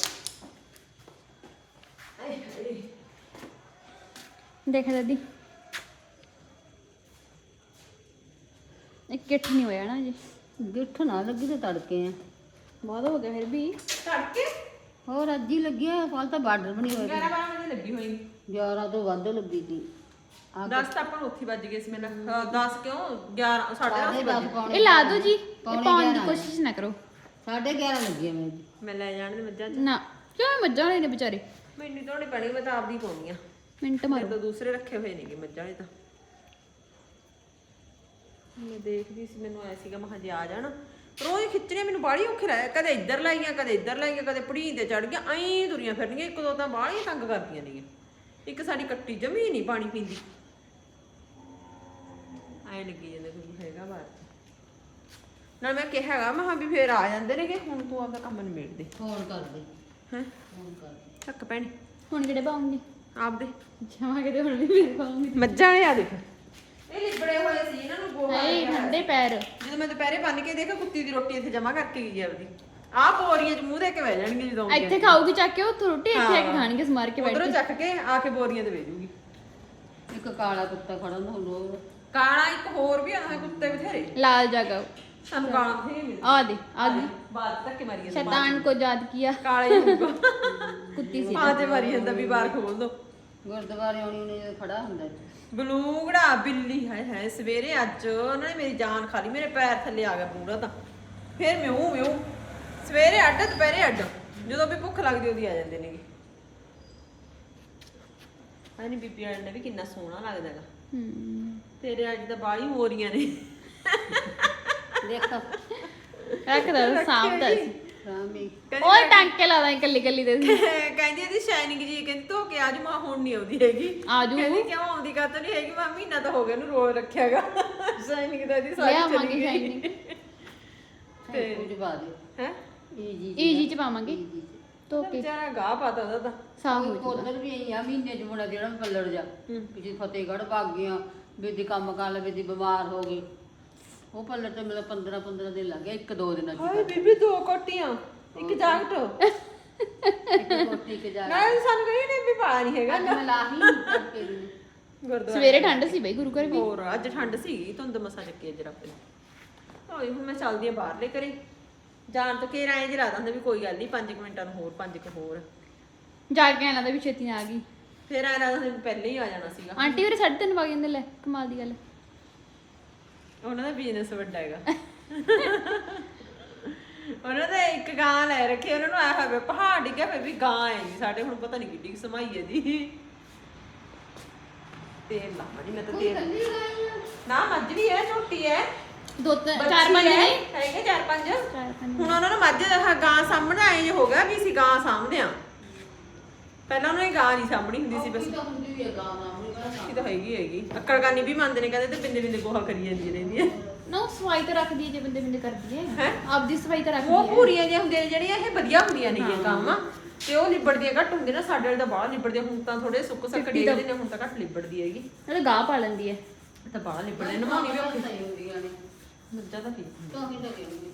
ਦੇਖ ਦਾਦੀ। ਇੱਕ ਕਿੱਠ ਨਹੀਂ ਹੋਇਆ ਨਾ ਜੀ। ਗਿੱਠ ਨਾ ਲੱਗੀ ਤੇ ਤੜਕੇ ਆ। ਬਹੁਤ ਹੋ ਗਿਆ ਫਿਰ ਵੀ। ਤੜਕੇ? ਹੋਰ ਅੱਜ ਹੀ ਲੱਗੀ ਆ ਕੱਲ ਤਾਂ ਬਾਰਡਰ ਬਣੀ ਹੋਈ 11 12 ਵਜੇ ਲੱਗੀ ਹੋਈ। 11 ਤੋਂ ਵੱਧ ਲੱਗੀ ਸੀ। 10 ਤਾਂ ਆਪਾਂ ਨੂੰ ਉੱਥੇ ਹੀ ਵੱਜ ਗਏ ਸੀ ਮੈਨੂੰ। 10 ਕਿਉਂ? 11 ਸਾਢੇ 10:30 ਦਸ ਵਜੇ ਪੌਣੇ ਇਹ ਲਾ ਦਿਓ ਜੀ ਇਹ ਪੌਣੇ ਪਾਉਣ ਦੀ ਗਿਆਰਾਂ ਕੋਸ਼ਿਸ਼ ਨਾ ਕਰੋ। ਸਾਢੇ 11 ਲੱਗੀ ਆ ਮੇਰੀ। ਮੈਂ ਲੈ ਜਾਣ ਦੇ ਮੱਝਾਂ 'ਚ। ਨਾ ਕਿਉਂ ਮੱਝਾਂ ਵਾਲੇ ਨੇ ਵਿਚਾਰੇ? ਮੈਨੂੰ ਧੋਣੀ ਪੈਣੀ ਮੈਂ ਤਾਂ ਆਪਦੀ ਪਾਉਣੀ ਆ। ਮਿੰਟ ਮੇਰੇ ਮਾਰੋ। ਤਾਂ ਦੂਸਰੇ ਰੱਖੇ ਹੋਏ ਨੇਗੇ ਮੱਝਾਂ ਵਾਲੇ ਤਾਂ। ਮੈਂ ਦੇਖਦੀ ਸੀ ਮੈਨੂੰ ਐ ਸੀਗਾ ਮੈਂ ਕਿਹਾ ਜੇ ਆ ਜਾਣ। ਪਰ ਉਹ ਖਿੱਚਣੇ ਮੈਨੂੰ ਬਾਹਲੀ ਔਖੇ ਰਹੇ ਕਦੇ ਇੱਧਰ ਲਾਈਆਂ ਕਦੇ ਇੱਧਰ ਲਾਈਆਂ ਕਦੇ ਪੜੀ ਤੇ ਚੜ ਗਿਆ ਐਂ ਦੁਰੀਆਂ ਫਿਰਨੀਆਂ ਇੱਕ ਦੋ ਤਾਂ ਬਾਹਲੀਆਂ ਤੰਗ ਕਰਦੀਆਂ ਨੇਗੀਆਂ। ਇੱਕ ਸਾਡੀ ਕੱਟੀ ਜਮੀ ਨਹੀਂ ਪਾਣੀ ਪੀਂਦੀ। ਐ ਲੱਗੀ ਜਾਂਦਾ ਕੋਈ ਹੈਗਾ ਬਾਹਰ। ਨਾਲ ਮੈਂ ਕਿਹਾ ਹੈਗਾ ਮੈਂ ਕਿਹਾ ਵੀ ਫੇਰ ਆ ਜਾਂਦੇ ਨੇਗੇ ਹੁਣ ਤੂੰ ਆਪਦਾ ਕੰਮ ਨਿਬੇੜ ਦੇ। ਫੋਨ ਕਰ ਦੇ। ਹੈ? ਫੋਨ ਕਰ ਦੇ। ਪੈਣੀ ਹੁਣ ਕਿਹੜੇ ਪਾਉਂਗੀ? ਆਪਦੇ। ਜਮਾ ਕਿਤੇ ਹੁਣ ਵੀ ਮੇਰੇ ਪਾਉਂਗੀ। ਮੱਝਾਂ ਨੇ ਆ ਦੇਖ। ਇਹ ਲਿਬੜੇ ਹੋਏ ਸੀ ਇਹਨਾਂ ਨੂੰ ਗੋਹਾ ਹਾਏ ਲੱਗਿਆ ਹੋਇਆ ਠੰਡੇ ਪੈਰ। ਜਦੋਂ ਮੈਂ ਦੁਪਹਿਰੇ ਬੰਨ ਕੇ ਦੇਖਿਆ ਕੁੱਤੀ ਦੀ ਰੋਟੀ ਇੱਥੇ ਜਮਾ ਕਰਕੇ ਗਈ ਆ ਆਪਦੀ ਆਹ ਬੋਰੀਆਂ 'ਚ ਮੂੰਹ ਦੇ ਕੇ ਬਹਿ ਜਾਣਗੇ ਜਦੋਂ ਇੱਥੇ ਖਾਊਗੀ ਚੱਕ ਕੇ ਉੱਥੋਂ ਰੋਟੀ ਇੱਥੇ ਆ ਕੇ ਖਾਣਗੇ ਸਮਾਰ ਕੇ ਬੈਠ ਉਧਰੋਂ ਚੱਕ ਕੇ ਆ ਕੇ ਬੋਰੀਆਂ ਤੇ ਵੇਜੂਗੀ ਇੱਕ ਕਾਲਾ ਕੁੱਤਾ ਖੜਾ ਨਾ ਹੋਰ ਕਾਲਾ ਇੱਕ ਹੋਰ ਵੀ ਆਹ ਕੁੱਤੇ ਬਥੇਰੇ। ਲਾਲ ਜਗਾ ਸਾਨੂੰ ਕਾਲਾ ਬਥੇਰੇ ਮਿਲੇ। ਆ ਦੇ ਆ ਦੇ। ਬਾਤ ਧੱਕੇ ਮਾਰੀ ਜਾਂਦਾ ਸ਼ੈਤਾਨ ਕੋ ਯਾਦ ਕੀਆ। ਕਾਲਾ ਹੀ ਹੋਊਗਾ। ਕੁੱਤੀ ਸੀ। ਪਾਤੇ ਮਾਰੀ ਜਾਂਦਾ ਵੀ ਬਾਹਰ ਖੋਲ ਦੋ। ਗੁਰਦੁਆਰੇ ਆਉਣੀ ਨੇ ਖੜਾ ਹੁੰਦਾ ਇੱਥੇ। ਬਲੂਗੜਾ ਬਿੱਲੀ ਹਾਏ ਹਾਏ ਸਵੇਰੇ ਅੱਜ ਉਹਨਾਂ ਨੇ ਮੇਰੀ ਜਾਨ ਖਾ ਲਈ ਮੇਰੇ ਪੈਰ ਥੱਲੇ ਆ ਗਿਆ ਪੂਰਾ ਤਾਂ। ਫਿਰ ਮਿਉ ਮਿਉ ਸਵੇਰੇ ਅੱਡ ਦੁਪਹਿਰੇ ਅੱਡ ਜਦੋਂ ਵੀ ਭੁੱਖ ਲੱਗਦੀ ਉਹਦੀ ਆ ਜਾਂਦੇ ਨੇਗੇ। ਹਾਂ ਨੀ ਬੀਬੀ ਨੇ ਵੀ ਕਿੰਨਾ ਸੋਹਣਾ ਲੱਗਦਾ ਹੈਗਾ। ਹੂੰ। ਤੇਰੇ ਅੱਜ ਤਾਂ ਬਾਲੀ ਮੋਰੀਆਂ ਨੇ। ਦੇਖ ਰੱਖਦਾ ਸਾਂਭਦਾ ਸੀ ਰਾਮੀ ਓਏ ਟਾਂਕੇ ਲਾਦਾ ਇਕੱਲੀ ਇਕੱਲੀ ਦੇ। ਕਹਿੰਦੀ ਇਹਦੀ ਸ਼ਾਈਨਿੰਗ ਜੀ ਕਹਿੰਦੀ ਧੋ ਕੇ ਅੱਜ ਮਾਂ ਹੁਣ ਨਹੀਂ ਆਉਂਦੀ ਹੈਗੀ। ਆਜੂ ਕਹਿੰਦੀ ਕਿਉਂ ਆਉਂਦੀ ਕਾ ਨਹੀਂ ਹੈਗੀ ਮਾਂ ਮਹੀਨਾ ਤਾਂ ਹੋ ਗਿਆ ਉਹਨੂੰ ਰੋਜ਼ ਰੱਖਿਆਗਾ। ਸ਼ਾਈਨਿੰਗ ਦਾ ਦੀ ਸਾਰੀ ਲਿਆਵਾਂਗੇ ਚਲੀ ਗਈ। ਸ਼ਾਈਨਿੰਗ ਤੇ ਕੁਝ ਪਾ ਦੇ ਹੈ? ਈ ਜੀ ਈਜੀ ਚ ਪਾਵਾਂਗੇ। ਧੋ ਕੇ। ਵਿਚਾਰਾ ਗਾਹ ਪਾਤਾ ਉਹਦਾ ਤਾਂ। ਸਾਫ਼ ਹੋ ਜਾਊਗਾ। ਉਧਰ ਵੀ ਆਈ ਆ ਮਹੀਨੇ ਚ ਮੁੰਡਾ ਜਿਹੜਾ ਪੱਲੜ ਜਾ। ਕਿਸੇ ਫਤਿਹਗੜ੍ਹ ਭੱਗ ਗਿਆ ਬੇਦੀ ਕੰਮ ਕਰ ਲਵੇ ਦੀ ਬਿਮਾਰ ਹੋ ਗਈ। ਉਹ ਪੱਲੜ ਤੇ ਮੇਰਾ 15 15 ਦਿਨ ਲੱਗ ਗਿਆ ਇੱਕ ਦੋ ਦਿਨਾਂ ਚ ਹਾਏ ਬੀਬੀ ਦੋ ਕੋਟੀਆਂ। ਇੱਕ ਜਾਕਟ ਇੱਕ ਕੋਟੀ ਕੇ ਜਾ ਨਾਲ ਸਾਨੂੰ ਕਹੀ ਨੇ ਵੀ ਪਾ ਨਹੀਂ ਹੈਗਾ। ਅੱਜ ਮੈਂ ਲਾਹੀ ਕਰਕੇ ਦੀ। ਗੁਰਦੁਆਰਾ ਸਵੇਰੇ ਠੰਡ ਸੀ ਬਈ ਗੁਰੂ ਘਰ ਵੀ। ਹੋਰ ਅੱਜ ਠੰਡ ਸੀਗੀ ਧੁੰਦ ਮਸਾ ਚੱਕੀ ਅੱਜ ਰੱਬ ਨੇ। ਹੋਈ ਹੁਣ ਮੈਂ ਚੱਲਦੀ ਆ ਬਾਹਰਲੇ ਕਰੇ ਜਾਣ ਤੋਂ ਕੇ ਰਾਏ ਜਿਹਾ ਦਿੰਦਾ ਵੀ ਕੋਈ ਗੱਲ ਨਹੀਂ 5 ਮਿੰਟਾਂ ਨੂੰ ਹੋਰ 5 ਕੁ ਹੋਰ। ਜਾ ਕੇ ਆਣਾ ਦਾ ਵੀ ਛੇਤੀ ਆ ਗਈ। ਫਿਰ ਆਇਆ ਲੱਗਦਾ ਵੀ ਪਹਿਲੇ ਹੀ ਆ ਜਾਣਾ ਸੀਗਾ। ਆਂਟੀ ਵੀਰੇ ਸਾਢੇ ਤਿੰਨ ਵਗ ਜਾਂਦੇ ਲੈ ਕਮਾਲ ਦੀ ਗੱਲ। ਉਹਨਾਂ ਦਾ ਬਿਜ਼ਨਸ ਵੱਡਾ ਹੈਗਾ। ਉਹਨਾਂ ਦਾ ਇੱਕ ਗਾਂ ਲੈ ਰੱਖੀ ਉਹਨਾਂ ਨੂੰ ਆਇਆ ਹੋਇਆ ਵੀ ਪਹਾੜ ਡਿੱਗਿਆ ਫਿਰ ਵੀ ਗਾਂ ਹੈ ਜੀ ਸਾਡੇ ਹੁਣ ਪਤਾ ਨਹੀਂ ਕਿੱਡੀ ਸਮਾਈ ਹੈ ਜੀ। ਤੇਲ ਲਾ ਜੀ ਮੈਂ ਤਾਂ ਤੇਲ ਨਾ ਮੱਝ ਵੀ ਹੈ ਝੋਟੀ ਹੈ। ਦੋ ਤਿੰਨ ਚਾਰ ਪੰਜ ਹੈ, ਨਹੀਂ? ਹੈਗੇ ਚਾਰ ਪੰਜ। ਚਾਰ ਪੰਜ। ਹੁਣ ਉਹਨਾਂ ਨੂੰ ਮੱਝ ਆਹ ਗਾਂ ਸਾਹਮਣੇ ਆਏ ਜੇ ਹੋ ਗਿਆ ਵੀ ਅਸੀਂ ਗਾਂ ਸਾਹਮਣੇ ਆ। ਪਹਿਲਾਂ ਉਹਨਾਂ ਨੇ ਗਾਂ ਨਹੀਂ ਸਾਹਮਣੀ ਹੁੰਦੀ ਸੀ ਬਸ ਤਾਂ ਹੁੰਦੀ ਵੀ ਹੈ ਗਾਂ ਨਾ ਇਹ ਤਾਂ ਹੈਗੀ ਹੈਗੀ। ਅਕੜਗਾਨੀ ਵੀ ਮੰਨਦੇ ਨੇ ਕਹਿੰਦੇ ਤੇ ਬਿੰਦੇ ਬਿੰਦੇ ਗੋਹਾ ਕਰੀ ਜਾਂਦੀ ਰਹਿੰਦੀ ਹੈ ਨਾ ਉਹ ਸਫ਼ਾਈ ਤਾਂ ਰੱਖਦੀ ਹੈ ਜੇ ਬੰਦੇ ਬੰਦੇ ਕਰਦੀ ਹੈ। ਹੈਂ? ਆਪਦੀ ਸਫ਼ਾਈ ਤਾਂ ਰੱਖਦੀ ਉਹ ਹੈ। ਪੂਰੀਆਂ ਜਿਹੀਆਂ ਹੁੰਦੀਆਂ ਨੇ ਜਿਹੜੀਆਂ ਇਹ ਵਧੀਆ ਹੁੰਦੀਆਂ ਨੇ ਇਹ ਕੰਮ ਤੇ ਉਹ ਲਿਬੜਦੀਆਂ ਘੱਟ ਹੁੰਦੀਆਂ ਨਾ ਸਾਡੇ ਵਾਲੇ ਤਾਂ ਬਾਹਲਾ ਲਿਬੜਦੀਆਂ ਹੁਣ ਤਾਂ ਥੋੜੇ ਸੁੱਕ ਸੱਕ ਡੇਗਦੇ ਨੇ ਹੁਣ ਤਾਂ ਘੱਟ ਲਿਬੜਦੀ ਹੈਗੀ। ਨਾਲੇ ਗਾਹ ਪਾ ਲੈਂਦੀ ਹੈ। ਤਾਂ ਬਾਹਲਾ ਲਿਬੜਦੇ ਨਮਾਉਣੀ ਵੀ ਔਖੀ। ਹੁੰਦੀਆਂ ਨੇ। ਮੱਝਾਂ ਤਾਂ ਠੀਕ ਤਾਂ ਹੀ ਤਾਂ ਕਹਿੰਦੀ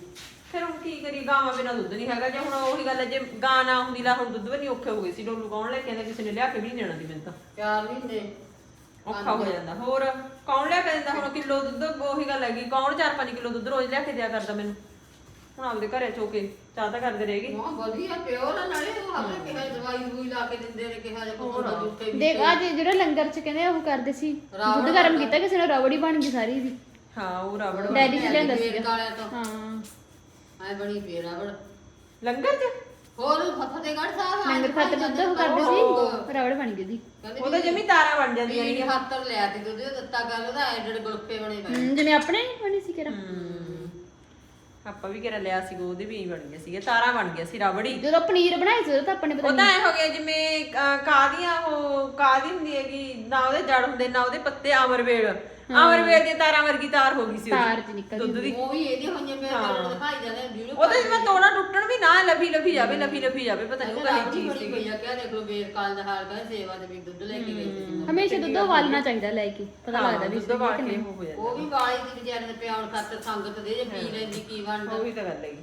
ਫਿਰ ਹੁਣ ਕੀ ਕਰੀ ਗਾਵਾਂ ਬਿਨਾਂ ਦੁੱਧ ਨਹੀਂ ਹੈਗਾ। ਜੇ ਹੁਣ ਉਹੀ ਗੱਲ ਹੈ ਜੇ ਗਾਂ ਨਾ ਹੁੰਦੀ ਲਾ ਹੁਣ ਦੁੱਧ ਵੀ ਨਹੀਂ ਔਖੇ ਹੋ ਗਏ ਸੀ ਡੋਲੂ ਕੌਣ ਲੈ ਕੇ ਆਂਦਾ ਕਿਸੇ ਨੇ ਲਿਆ ਕੇ ਵੀ ਨਹੀਂ ਦੇਣਾ ਦੀ ਮੈਨੂੰ ਤਾਂ। ਚਾਰ ਮਹੀਨੇ। ਔਖਾ ਹੋ ਜਾਂਦਾ। ਹੋਰ ਕੌਣ ਲਿਆ ਕੇ ਦਿੰਦਾ? ਹੁਣ ਕਿਲੋ ਦੁੱਧ ਉਹੀ ਗੱਲ ਹੈਗੀ। ਕੌਣ 4-5 ਕਿਲੋ ਦੁੱਧ ਰੋਜ਼ ਲਿਆ ਕੇ ਦਿਆ ਕਰਦਾ ਮੈਨੂੰ? ਹੁਣ ਆਪਦੇ ਘਰੇ ਚੋ ਕੇ ਚਾਹ ਤਾਂ ਕਰਦੇ ਰਹੇਗੀ। ਮਾਂ ਵਧੀਆ ਪਿਓਰ ਆ ਨਾਲੇ ਉਹ ਆਪਣੇ ਕਿਹਾ ਦਵਾਈ ਦੂਈ ਲਾ ਕੇ ਦਿੰਦੇ ਨੇ ਕਿਹਾ ਜੇ ਕੋਈ ਦਾ ਜੁੱਤੇ ਵੀ ਦੇਖ ਅੱਜ ਜਿਹੜਾ ਲੰਗਰ ਚ ਕਹਿੰਦੇ ਉਹ ਕਰਦੇ ਸੀ। ਦੁੱਧ ਗਰਮ ਕੀਤਾ ਕਿਸੇ ਨੇ ਰਬੜੀ ਬਣ ਗਈ ਸਾਰੀ ਦੀ ਹਾਂ ਉਹ ਰਬੜ ਡੈਡੀ ਸੀਗਾ। ਕਾਲਿਆ ਤਾਂ। ਹਾਂ। ਐ ਬਣੀ ਪੇੜ ਰਬੜ ਲੰਗਰ 'ਚ? ਹੋਰ ਫਤਿਹਗੜ੍ਹ ਸਾਹਿਬ ਆ ਲੰਗਰ ਖਾਤੇ ਦੁੱਧ ਉਹ ਕਰਦੇ ਸੀ ਰਬੜ ਬਣ ਗਈ ਦੀ ਕਹਿੰਦੇ ਉਹਦਾ ਜਮੀ ਤਾਰਾਂ ਬਣ ਜਾਂਦੀਆਂ ਵੀ ਖਾਤਰ ਲਿਆ ਤੇ ਦੁੱਧ ਦਿੱਤਾ ਗੱਲ ਉਹਦਾ ਐਡਡ ਗਲਫੇ ਬਣੇ ਪਏ ਹਮ, ਜਿਵੇਂ ਆਪਣੇ ਨੀ ਬਣੀ ਸੀ ਕਿਰਾ ਆਪਾਂ ਵੀ ਕਿਹੜਾ ਲਿਆ ਸੀਗਾ ਉਹਦੇ ਵੀ ਬਣ ਗਏ ਸੀਗੇ ਤਾਰਾਂ ਬਣ ਗਿਆ ਸੀ ਰਬੜੀ। ਜਦੋਂ ਪਨੀਰ ਬਣਾਈ ਸੀ ਉਦੋਂ ਤਾਂ ਆਪਾਂ ਨੇ ਪਤਾ ਉਹ ਤਾਂ ਐ ਹੋ ਗਿਆ ਜਿਵੇਂ ਅਹ, ਕਾਹਦੀਆਂ ਉਹ ਕਾਹਦੀ ਹੁੰਦੀ ਹੈਗੀ ਨਾ ਉਹਦੇ ਜੜ ਹੁੰਦੇ ਨਾ ਉਹਦੇ ਪੱਤੇ ਅਮਰਵੇਲ। ਅਮਰਵੇਲ ਦੀ ਤਾਰਾਂ ਵਰਗੀ ਤਾਰ ਹੋ ਗਈ ਸੀ ਉਹਦੀ। ਤਾਰ ਚ ਨਿਕਲ ਦੁੱਧ ਦੀ। ਉਹ ਵੀ ਇਹਦੀ ਹੋਈਆਂ ਪਏ ਜਦੋਂ ਦਿਖਾਈ ਜਾਂਦੇ ਵੀਡੀਓ ਉਹਦੇ ਜਿਵੇਂ ਤੋੜਾ ਟੁੱਟਣ ਵੀ ਨਾ ਲਫੀ ਲਫੀ ਜਾਵੇ ਲਫੀ ਲਫੀ ਜਾਵੇ ਪਤਾ ਨਹੀਂ ਉਹ ਕਹੀ ਚੀਜ਼ ਬਣੀ ਪਈ ਆ ਕਿਹਾ ਦੇਖ ਲੋ ਬੇਰ ਕਾਲ ਦਾ ਹਾਲ ਗਏ ਸੇਵਾ ਦੇ ਵੀ ਦੁੱਧ ਲੈ ਕੇ ਗਏ ਸੀ ਹਮੇਸ਼ਾ ਦੁੱਧ ਉਬਾਲਣਾ ਚਾਹੀਦਾ ਲੈ ਕੇ ਪਤਾ ਲੱਗਦਾ ਵੀ ਦੁੱਧ ਵਾਲ ਕੇ ਹੋ ਜਾਂਦਾ। ਉਹ ਵੀ ਵਾਲੀ ਦੀ ਵਿਚਾਰੇ ਦੇ ਪਿਆਉਣ ਖਾਤਰ ਸੰਗਤ ਦੇ ਜੇ ਪੀ ਲੈਂਦੀ ਕੀ ਬਣਦਾ। ਉਹੀ ਤਾਂ ਗੱਲ ਹੈਗੀ।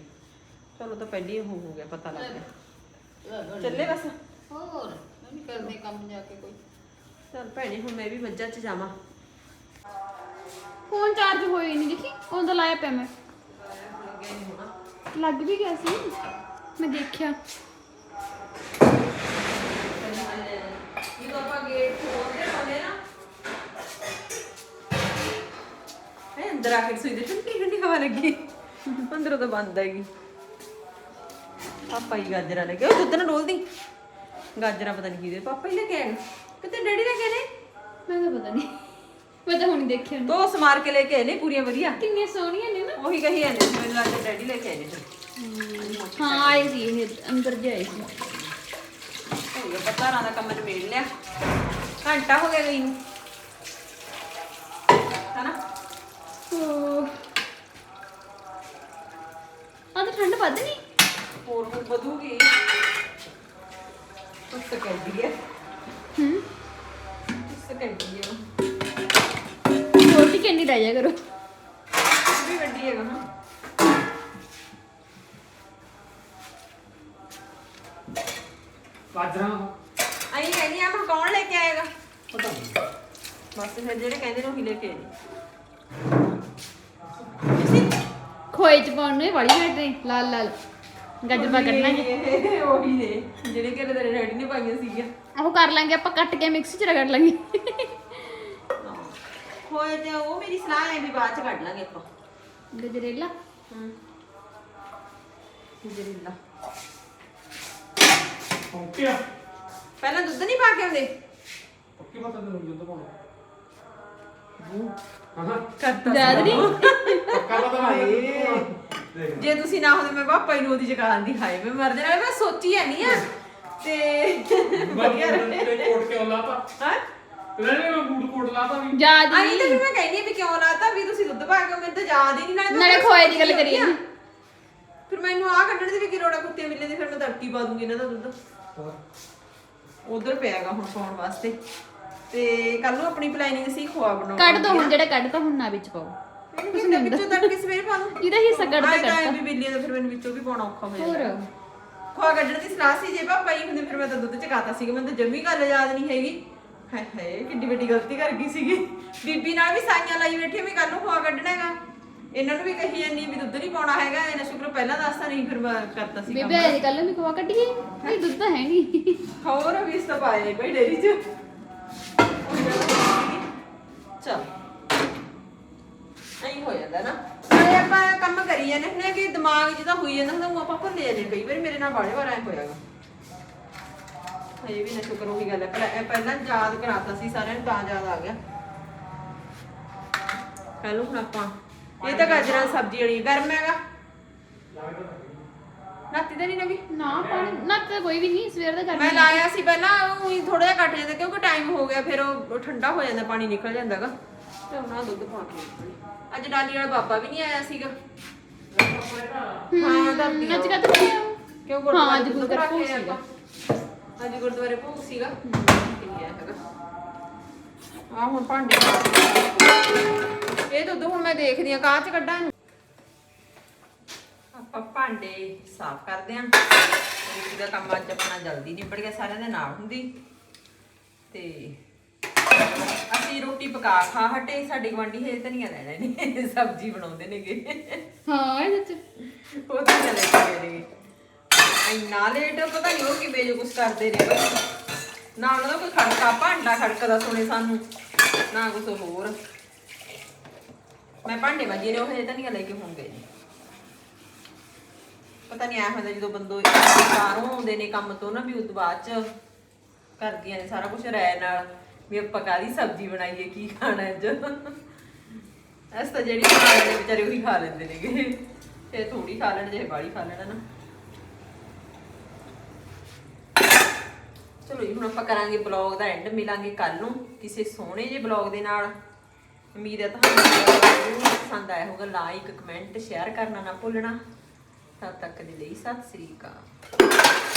ਚਲੋ ਤਾਂ ਪਹਿਲੀ ਉਹ ਹੋ ਗਿਆ ਪਤਾ ਲੱਗ ਗਿਆ। ਚੱਲੇ ਬਸ। ਹੋਰ ਮੈਂ ਵੀ ਕਰਦੇ ਕੰਮ ਜਾ ਕੇ ਕੋਈ। ਚੱਲ ਭੈਣੇ ਹੁਣ ਮੈਂ ਵੀ ਮੱਝਾਂ 'ਚ ਜਾਵਾਂ। ਫੋਨ ਚਾਰਜ ਹੋਈ ਨਹੀਂ ਦੇਖੀ ਉਹਦਾ ਲਾਇਆ ਪਿਆ ਮੈਂ। ਲੱਗ ਵੀ ਗਿਆ ਸੀ। ਮੈਂ ਦੇਖਿਆ। ਜਦੋਂ ਆਪਾਂ ਗੇਟ ਖੋਲਦੇ ਹੁੰਦੇ ਨਾ ਇਹ ਅੰਦਰ ਆ ਕੇ ਸੋਈ ਦੇ ਠੰਡੀ ਠੰਡੀ ਹਵਾ ਲੱਗੀ। ਅੰਦਰੋਂ ਤਾਂ ਬੰਦ ਹੈਗੀ। ਪਾਪਾ ਹੀ ਗਾਜਰਾਂ ਲੈ ਕੇ ਉਹ ਦੁੱਧ ਨਾ ਡੋਲਦੀ। ਗਾਜਰਾਂ ਪਤਾ ਨਹੀਂ ਕਿਹਦੇ ਪਾਪਾ ਹੀ ਲੈ ਕੇ ਆਏ ਕਿਤੇ ਡੈਡੀ ਲੈ ਕੇ ਮੈਂ ਤਾਂ ਪਤਾ ਨਹੀਂ ਮੈਂ ਤਾਂ ਹੁਣ ਦੇਖਿਆ ਨੀ। ਦੋ ਸਮਾਰ ਕੇ ਲੈ ਕੇ ਆਏ ਨੇ ਪੂਰੀਆਂ ਵਧੀਆ? ਕਿੰਨੀਆਂ ਸੋਹਣੀਆਂ ਨੇ ਨਾ। ਉਹੀ ਕਹੀ ਜਾਂਦੇ ਸੀ ਮੈਨੂੰ ਲੱਗਦਾ ਡੈਡੀ ਲੈ ਕੇ ਆਏ ਨੇ ਫਿਰ ਹਾਂ ਆਏ ਸੀ ਇਹ ਅੰਦਰ ਜੇ ਆਏ ਸੀ। ਹੋ ਗਿਆ ਪਤਾਰਾਂ ਦਾ ਕੰਮ ਨਿਬੇੜ ਲਿਆ। ਘੰਟਾ ਹੋ ਗਿਆ ਗਈ ਨੂੰ। ਹਨਾ? ਓ ਆ ਤਾਂ ਠੰਡ ਵੱਧ ਨਹੀਂ ਹੋਰ ਹੋਰ ਵਧੂਗੀ। ਕੁਛ ਤਾਂ ਕਹਿੰਦੀ ਹੈ ਹੂੰ। ਕੁਛ ਤਾਂ ਕਹਿੰਦੀ ਹੈ ਕਿੰਨੀ ਰਹਿ ਜਾ ਕਰੋ। ਵੀ ਵੱਡੀ ਹੈਗਾ ਨਾ ਬਾਜਰਾ। ਆਈ ਕਹਿੰਦੀ ਆ ਮੈਂ ਕੌਣ ਲੈ ਕੇ ਆਏਗਾ? ਪਤਾ ਨਹੀਂ। ਬਸ ਫਿਰ ਜਿਹੜੇ ਕਹਿੰਦੇ ਨੇ ਉਹੀ ਲੈ ਕੇ ਆਏ ਖੋਏ ਚ ਪਾਉਣ ਨੂੰ ਵਾਲੀ ਬੈਠ ਰਹੀ ਲਾਲ ਲਾਲ। ਗਾਜਰ ਪਾ ਕੱਢਣਾ ਜੀ ਇਹ ਉਹੀ ਨੇ ਜਿਹੜੇ ਕਿ ਤੇਰੇ ਡੈਡੀ ਨੇ ਪਾਈਆਂ ਸੀਗੀਆਂ। ਉਹ ਕਰ ਲਾਂਗੇ ਆਪਾਂ ਕੱਟ ਕੇ ਮਿਕਸ ਚ ਰਗੜ ਲਾਂਗੇ। ਹੋਏ ਤੇ ਉਹ ਮੇਰੀ ਸਲਾਹ ਹੈ ਵੀ ਬਾਅਦ ਚ ਕੱਢ ਲਾਂਗੇ ਆਪਾਂ ਗਜਰੇਲਾ ਹੂੰ। ਜਰੀਲਾ। ਓਕੇ ਆ ਪਹਿਲਾਂ ਦੁੱਧ ਨਹੀਂ ਪਾ ਕੇ ਆਉਂਦੇ? ਪੱਕੀ ਪਤਾ ਤੈਨੂੰ ਜਦੋਂ ਪਾਉਣਾ। ਹਾਂ। ਕਰਤਾ ਯਾਦ ਨਹੀਂ? ਪੱਕਾ ਪਤਾ ਹਾਏ। ਦੇਖ। ਜੇ ਤੁਸੀਂ ਨਾ ਹੁੰਦੇ ਮੈਂ ਪਾਪਾ ਹੀ ਨੂੰ ਉਹਦੀ ਜਗ੍ਹਾ ਦੀ ਹਾਏ ਮੈਂ ਮਰ ਜਾਣਾ ਮੈਂ ਸੋਚੀ ਜਾਨੀ ਆ। ਤੇ ਵਧੀਆ ਰਹੇ ਤੇ ਕੋਟ ਕਿਉਂ ਲਾਤਾ? ਹਾਂ? ਲੈਣੇ ਮੈਂ ਬੂਟ ਕੋਟ ਲਾਤਾ ਵੀ। ਯਾਦ ਆਈ ਤਾਂ ਨਹੀਂ। ਫਿਰ ਮੈਂ ਕਹਿੰਦੀ ਆ ਵੀ ਕਿਉਂ ਲਾਤਾ? ਵੀ ਤੁਸੀਂ ਦੁੱਧ ਪਾ ਕੇ ਮੈਨੂੰ ਤਾਂ ਯਾਦ ਹੀ ਨਹੀਂ ਨਾਲੇ ਮੈਂ ਨਾਲੇ ਫਿਰ ਖੋਏ ਦੀ ਗੱਲ ਸੋਚੀ ਕਰੀਏ ਜਾਂਦੀ। ਆ। ਫਿਰ ਮੈਨੂੰ ਆ ਕੱਢਣ ਦੀ ਵੀ ਕੀ ਲੋੜ ਆ ਕੁੱਤੇ ਬਿੱਲੇ ਦੀ ਫਿਰ ਮੈਂ ਤੜਕੀ ਪਾ ਦੂੰਗੀ ਇਹਨਾਂ ਦਾ ਦੁੱਧ। ਉਧਰ ਪਿਆਗਾ ਹੁਣ ਪਾਉਣ ਵਾਸਤੇ। ਤੇ ਕੱਲ ਨੂੰ ਆਪਣੀ ਪਲੈਨਿੰਗ ਸੀ ਖੋਆ ਬਣਾਉਣ ਕੱਢ ਦੋ ਹੁਣ ਜਿਹੜਾ ਕੱਢ ਤਾ ਹੁਣ ਨਾ ਵਿੱਚ ਪਾਓ। ਇਹਨੂੰ ਕਿੰਨੇ ਵਿੱਚੋਂ ਤੜਕੇ ਸਵੇਰੇ ਪਾ ਦੂੰ? ਜਿਹਦਾ ਹਿੱਸਾ ਕੱਢ ਤਾ ਆਏਂ ਤਾਂ ਕੱਢ ਐਂ ਤਾ ਵੀ ਬਿੱਲੀਆਂ ਦਾ ਫਿਰ ਮੈਨੂੰ ਵਿੱਚੋਂ ਵੀ ਪਾਉਣਾ ਔਖਾ ਹੋ ਜਾਂਦਾ। ਹੋਰ? ਖੋਆ ਕੱਢਣ ਦੀ ਸਲਾਹ ਸੀ ਜੇ ਪਾਪਾ ਹੀ ਹੁੰਦੇ ਫਿਰ ਮੈਂ ਤਾਂ ਦੁੱਧ ਚਕਾਤਾ ਸੀਗਾ ਮੈਨੂੰ ਤਾਂ ਜੰਮੀ ਗੱਲ ਯਾਦ ਨਹੀਂ ਹੈਗੀ। ਹਾਏ ਹਾਏ ਕਿੱਡੀ ਵੱਡੀ ਗਲਤੀ ਕਰ ਗਈ ਸੀਗੀ। ਬੀਬੀ ਨਾਲ ਵੀ ਸਾਈਆਂ ਲਾਈ ਬੈਠੀ ਵੀ ਕੱਲ ਨੂੰ ਖੋਆ ਕੱਢਣਾ ਹੈਗਾ। ਇਹਨਾਂ ਨੂੰ ਵੀ ਕਹੀ ਜਾਂਦੀ ਵੀ ਦੁੱਧ ਨਹੀਂ ਪਾਉਣਾ ਹੈਗਾ ਇਹਨਾਂ ਸ਼ੁਕਰ ਪਹਿਲਾਂ ਦੱਸਤਾ ਨਹੀਂ ਫਿਰ ਮੈਂ ਕਰਤਾ ਸੀ ਕੰਮ। ਬੇਬੇ ਆਏ ਕੱਲ ਨੂੰ ਖਵਾ ਕੱਢੀਏ ਨਹੀਂ ਦੁੱਧ ਤਾਂ ਹੈ ਨਹੀਂ। ਹੋਰ ਵੀ ਇਸ ਤਾਂ ਪਾਏ ਨੇ ਬਈ ਡੇਰੀ ਚ। ਚਲ। ਐਂ ਹੋ ਜਾਂਦਾ ਨਾ। ਨਾਲੇ ਆਪਾਂ ਕੰਮ ਕਰੀ ਜਾਂਦੇ ਹੁੰਦੇ ਕਿ ਦਿਮਾਗ ਜਿਹਦਾ ਹੋਈ ਜਾਂਦਾ ਹੁੰਦਾ ਉਹ ਆਪਾਂ ਭੁੱਲ ਜਾਂਦੇ ਹਾਂ ਕਈ ਵਾਰੀ ਮੇਰੇ ਨਾਲ ਬਾੜੇ ਵਾਰ ਐ ਹੋਇਆਗਾ ਇਹ ਵੀ ਨਾ ਸ਼ੁਕਰ ਉਹੀ ਗੱਲ ਹੈ। ਪਰ ਇਹ ਪਹਿਲਾਂ ਯਾਦ ਕਰਾਤਾ ਸੀ ਸਾਰਿਆਂ ਨੂੰ ਤਾਂ ਯਾਦ ਆ ਗਿਆ। ਨੂੰ ਹੁਣ ਆਪਾਂ ਇਹ ਤਾਂ ਗਾਜਰਾਂ ਦੀ ਸਬਜ਼ੀ ਵਾਲੀ ਗਰਮ ਹੈਗਾ। ਨਾਤੀ ਤਾਂ ਨਹੀਂ ਨਵੀਂ? ਨਾ ਪਾਣੀ ਨਾ ਤਾਂ ਕੋਈ ਵੀ ਨਹੀਂ ਸਵੇਰ ਦਾ ਮੈਂ ਲਾਇਆ ਸੀ ਪਹਿਲਾਂ ਉਹੀ ਥੋੜਾ ਜਿਹਾ ਕੱਟ ਜਾਂਦਾ ਕਿਉਂਕਿ ਟਾਈਮ ਹੋ ਗਿਆ ਫਿਰ ਉਹ ਠੰਡਾ ਹੋ ਜਾਂਦਾ ਪਾਣੀ ਨਿਕਲ ਜਾਂਦਾਗਾ ਤੇ ਉਹਨਾਂ ਦੁੱਧ ਪਾ ਕੇ ਅੱਜ ਡਾਲੀ ਵਾਲਾ ਬਾਬਾ ਵੀ ਨਹੀਂ ਆਇਆ ਸੀਗਾ। ਹਾਂ ਦਰਦੀ ਅੱਜ ਕੱਲ ਤਾਂ ਕਿਉਂ ਹਾਂ, ਗੁਰਦੁਆਰੇ ਅੱਜ ਦੁੱਧ ਗੁਰਦੁਆਰੇ ਰੱਖ ਭੋਗ ਕੇ ਸੀਗਾ। ਆਪਾਂ। ਅੱਜ ਗੁਰਦੁਆਰੇ ਭੋਗ ਸੀਗਾ। ਨਹੀਂ ਆਇਆ ਹੈਗਾ। ਆ ਹੁਣ ਭਾਂਡੇ ਇਹ ਦੁੱਧ ਹੁਣ ਮੈਂ ਦੇਖਦੀ ਆ ਕਾਹ ਚ ਕੱਢਾਂ? ਆਪਾਂ ਭਾਂਡੇ ਸਾਫ਼ ਕਰਦੇ ਆਂ। ਰੋਟੀ ਦਾ ਕੰਮ ਅੱਜ ਆਪਣਾ ਜਲਦੀ ਨਿਬੜ ਗਿਆ ਸਾਰਿਆਂ ਦੇ ਨਾਲ ਹੁੰਦੀ। ਤੇ ਅਸੀਂ ਰੋਟੀ ਪਕਾ ਖਾ ਹਟੇ ਸਾਡੇ ਗਵਾਂਢੀ ਹੇ ਧਨੀਆ ਲੈਣਾ ਨਹੀਂ ਸਬਜ਼ੀ ਬਣਾਉਂਦੇ ਨੇਗੇ। ਹਾਂ ਇਹ ਸੱਚ ਉਹ ਤਾਂ ਲੈ ਕੇ ਗਏ ਨੇਗੇ ਇੰਨਾ ਲੇਟ ਪਤਾ ਨਹੀਂ ਉਹ ਕਿਵੇਂ ਜੋ ਕੁਛ ਕਰਦੇ ਨੇ ਬਈ ਨਾ ਉਹਨਾਂ ਦਾ ਕੋਈ ਖੜਕਾ, ਭਾਂਡਾ ਖੜਕਦਾ ਸੁਣੇ ਸਾਨੂੰ, ਨਾ ਕੁਛ ਹੋਰ। ਮੈਂ ਭਾਂਡੇ ਮਾਂਜੇ ਨੇ, ਉਹ ਹਜੇ ਧਨੀਆ ਲੈ ਕੇ ਹੁਣ ਪਤਾ ਨਹੀਂ ਆ ਹੁੰਦਾ ਜਦੋਂ ਬੰਦੋ ਬਾਹਰੋਂ ਆਉਂਦੇ ਨੇ ਕੰਮ ਤੋਂ ਨਾ ਵੀ ਉਸ ਤੋਂ ਬਾਅਦ ਚ ਕਰਦੀਆਂ ਨੇ ਸਾਰਾ ਕੁਝ ਰਾਇ ਨਾਲ, ਵੀ ਆਪਾਂ ਕਾਹਦੀ ਸਬਜ਼ੀ ਬਣਾਈਏ, ਕੀ ਖਾਣਾ ਅੱਜ। ਐਸ ਤਾਂ ਜਿਹੜੀ ਬਣਾ ਲੈਂਦੇ ਵਿਚਾਰੇ ਉਹੀ ਖਾ ਲੈਂਦੇ ਨੇਗੇ। ਤੇ ਥੋੜੀ ਖਾ ਲੈਣ, ਜੇ ਬਾੜੀ ਖਾ ਲੈਣਾ ਨਾ। ਚਲੋ ਜੀ, ਹੁਣ ਆਪਾਂ ਕਰਾਂਗੇ ਬਲੌਗ ਦਾ ਐਂਡ ਮਿਲਾਂਗੇ ਕੱਲ ਨੂੰ ਕਿਸੇ ਸੋਹਣੇ ਜਿਹੇ ਬਲੌਗ ਦੇ ਨਾਲ। ਉਮੀਦ ਹੈ ਤੁਹਾਨੂੰ video ਪਸੰਦ ਆਇਆ ਹੋਗਾ ਲਾਈਕ ਕਮੈਂਟ ਸ਼ੇਅਰ ਕਰਨਾ ਨਾ ਭੁੱਲਣਾ। ਤਦ ਤੱਕ ਦੇ ਲਈ ਸਤਿ ਸ੍ਰੀ ਅਕਾਲ।